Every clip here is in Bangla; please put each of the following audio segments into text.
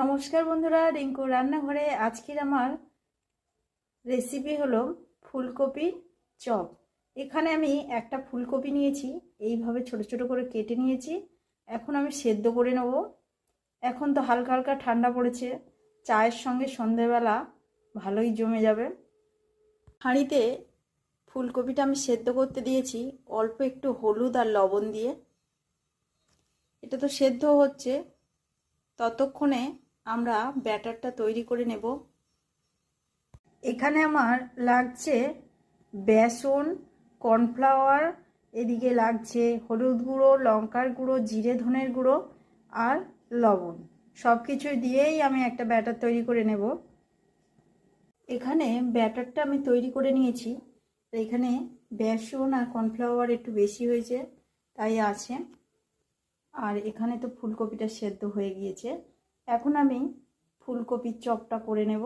নমস্কার বন্ধুরা, রিঙ্কু রান্নাঘরে। আজকের আমার রেসিপি হলো ফুলকপির চপ। এখানে আমি একটা ফুলকপি নিয়েছি, এইভাবে ছোট ছোট করে কেটে নিয়েছি। এখন আমি সেদ্ধ করে নেব। এখন তো হালকা হালকা ঠান্ডা পড়েছে, চায়ের সঙ্গে সন্ধেবেলা ভালোই জমে যাবে। হাঁড়িতে ফুলকপিটা আমি সেদ্ধ করতে দিয়েছি, অল্প একটু হলুদ আর লবণ দিয়ে। এটা তো সেদ্ধ হচ্ছে, ততক্ষণে আমরা ব্যাটারটা তৈরি করে নেব। এখানে আমার লাগছে বেসন কর্নফ্লাওয়ার এদিকে লাগছে হলুদ গুঁড়ো লঙ্কার গুঁড়ো জিরে ধনের গুঁড়ো আর লবণ। সব কিছু দিয়েই আমি একটা ব্যাটার তৈরি করে নেব। এখানে ব্যাটারটা আমি তৈরি করে নিয়েছি। এখানে বেসন আর কর্নফ্লাওয়ার একটু বেশি হয়েছে তাই আছে। আর এখানে তো ফুলকপিটা সেদ্ধ হয়ে গিয়েছে। এখন আমি ফুলকপির চপটা করে নেব।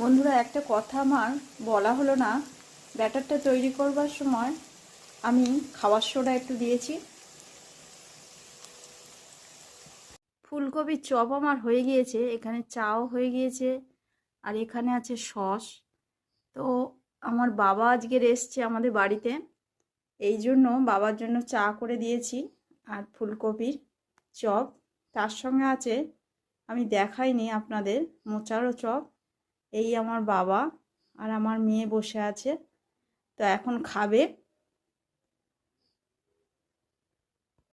বন্ধুরা, একটা কথা আমার বলা হলো না। ব্যাটারটা তৈরি করবার সময় আমি খাবার সোডা একটু দিয়েছি। ফুলকপির চপ আমার হয়ে গিয়েছে, এখানে চাও হয়ে গিয়েছে, আর এখানে আছে সস। তো আমার বাবা আজকের এসছে আমাদের বাড়িতে, এই জন্য বাবার জন্য চা করে দিয়েছি আর ফুলকপির চপ। তার সঙ্গে আছে, আমি দেখাইনি আপনাদের, মোচারও চপ। এই আমার বাবা আর আমার মেয়ে বসে আছে। তো এখন খাবে।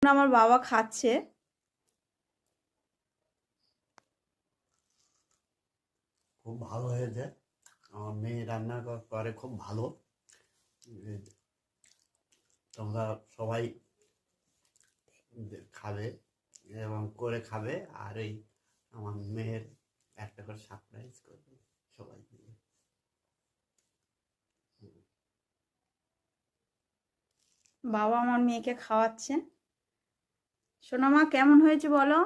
আমার বাবা খাচ্ছে। খুব ভালো হয়েছে। আমার মেয়ে রান্না করে খুব ভালো। তোমরা সবাই খাবে এবং করে খাবে। আর এই আমার মেয়ের একটা করে সারপ্রাইজ করবে সবাই মিলে। বাবা আমার মেয়েকে খাওয়াচ্ছে। সোনামা কেমন হয়েছে বলো?